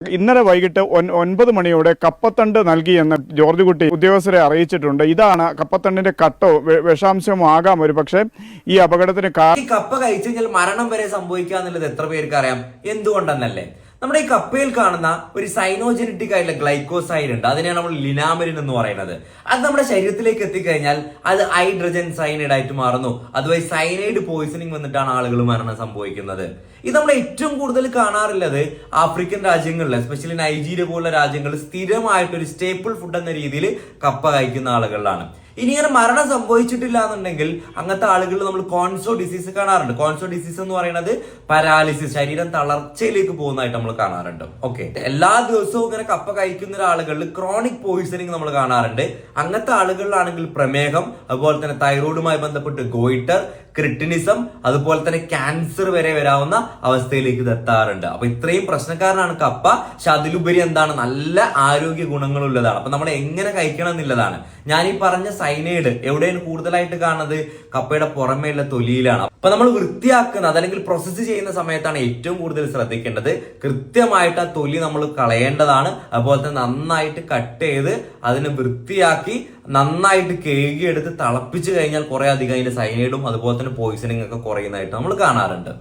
ഇന്നലെ വൈകിട്ട് ഒൻ- ഒൻപത് മണിയോടെ കപ്പത്തണ്ട് നൽകിയെന്ന് ജോർജ് കുട്ടി ഉദ്യോഗസ്ഥരെ അറിയിച്ചിട്ടുണ്ട്. ഇതാണ് കപ്പത്തണ്ടിന്റെ കട്ടോ വിഷാംശമോ ആകാം ഒരു പക്ഷേ ഈ അപകടത്തിന് ഈ കപ്പ കഴിച്ചു കഴിഞ്ഞാൽ മരണം വരെ സംഭവിക്കുക എന്നുള്ളത് എത്ര പേർക്ക് അറിയാം എന്തുകൊണ്ടെന്നല്ലേ? നമ്മുടെ ഈ കപ്പയിൽ കാണുന്ന ഒരു സൈനോജനറ്റിക് ആയിട്ടുള്ള ഗ്ലൈക്കോസൈഡ് ഉണ്ട്. അതിനെയാണ് നമ്മൾ ലിനാമരിൻ എന്ന് പറയുന്നത്. അത് നമ്മുടെ ശരീരത്തിലേക്ക് എത്തിക്കഴിഞ്ഞാൽ അത് ഹൈഡ്രജൻ സൈനൈഡ് ആയിട്ട് മാറുന്നു. അതുവഴി സൈനൈഡ് പോയിസണിങ് വന്നിട്ടാണ് ആളുകൾ മരണം സംഭവിക്കുന്നത്. ഇത് നമ്മൾ ഏറ്റവും കൂടുതൽ കാണാറുള്ളത് ആഫ്രിക്കൻ രാജ്യങ്ങളിൽ എസ്പെഷ്യലി നൈജീരിയ പോലുള്ള രാജ്യങ്ങളിൽ സ്ഥിരമായിട്ട് ഒരു സ്റ്റേപ്പിൾ ഫുഡ് എന്ന രീതിയിൽ കപ്പ കഴിക്കുന്ന ആളുകളിലാണ്. ഇനി ഇങ്ങനെ മരണം സംഭവിച്ചിട്ടില്ല എന്നുണ്ടെങ്കിൽ അങ്ങനത്തെ ആളുകൾ നമ്മൾ കോൺസോ ഡിസീസ് കാണാറുണ്ട്. കോൺസോ ഡിസീസ് എന്ന് പറയുന്നത് പരാലിസിസ് ശരീരം തളർച്ചയിലേക്ക് പോകുന്നതായിട്ട് നമ്മൾ കാണാറുണ്ട്. ഓക്കെ എല്ലാ ദിവസവും ഇങ്ങനെ കപ്പ കഴിക്കുന്ന ആളുകളിൽ ക്രോണിക് പോയിസണിങ് നമ്മൾ കാണാറുണ്ട്. അങ്ങനത്തെ ആളുകളിലാണെങ്കിൽ പ്രമേഹം അതുപോലെ തന്നെ തൈറോയിഡുമായി ബന്ധപ്പെട്ട് ഗോയിറ്റർ ക്രിട്ടിനിസം അതുപോലെ തന്നെ ക്യാൻസർ വരെ വരാവുന്ന അവസ്ഥയിലേക്ക് ഇതെത്താറുണ്ട് അപ്പൊ ഇത്രയും പ്രശ്നക്കാരനാണ് കപ്പ. പക്ഷെ അതിലുപരി എന്താണ്? നല്ല ആരോഗ്യ ഗുണങ്ങളുള്ളതാണ്. അപ്പൊ നമ്മൾ എങ്ങനെ കഴിക്കണം എന്നുള്ളതാണ്. ഞാൻ ഈ പറഞ്ഞ സൈനൈഡ് എവിടെയാണ് കൂടുതലായിട്ട് കാണുന്നത്? കപ്പയുടെ പുറമേയുള്ള തൊലിയിലാണ്. അപ്പൊ നമ്മൾ വൃത്തിയാക്കുന്ന അതല്ലെങ്കിൽ പ്രോസസ്സ് ചെയ്യുന്ന സമയത്താണ് ഏറ്റവും കൂടുതൽ ശ്രദ്ധിക്കേണ്ടത്. കൃത്യമായിട്ട് ആ തൊലി നമ്മൾ കളയേണ്ടതാണ്. അതുപോലെ തന്നെ നന്നായിട്ട് കട്ട് ചെയ്ത് അതിനെ വൃത്തിയാക്കി നന്നായിട്ട് കേകിയെടുത്ത് തിളപ്പിച്ച് കഴിഞ്ഞാൽ കുറെ അധികം അതിന്റെ സൈനൈഡും അതുപോലെ തന്നെ പോയിസണിങ് ഒക്കെ കുറയുന്നതായിട്ട് നമ്മൾ കാണാറുണ്ട്.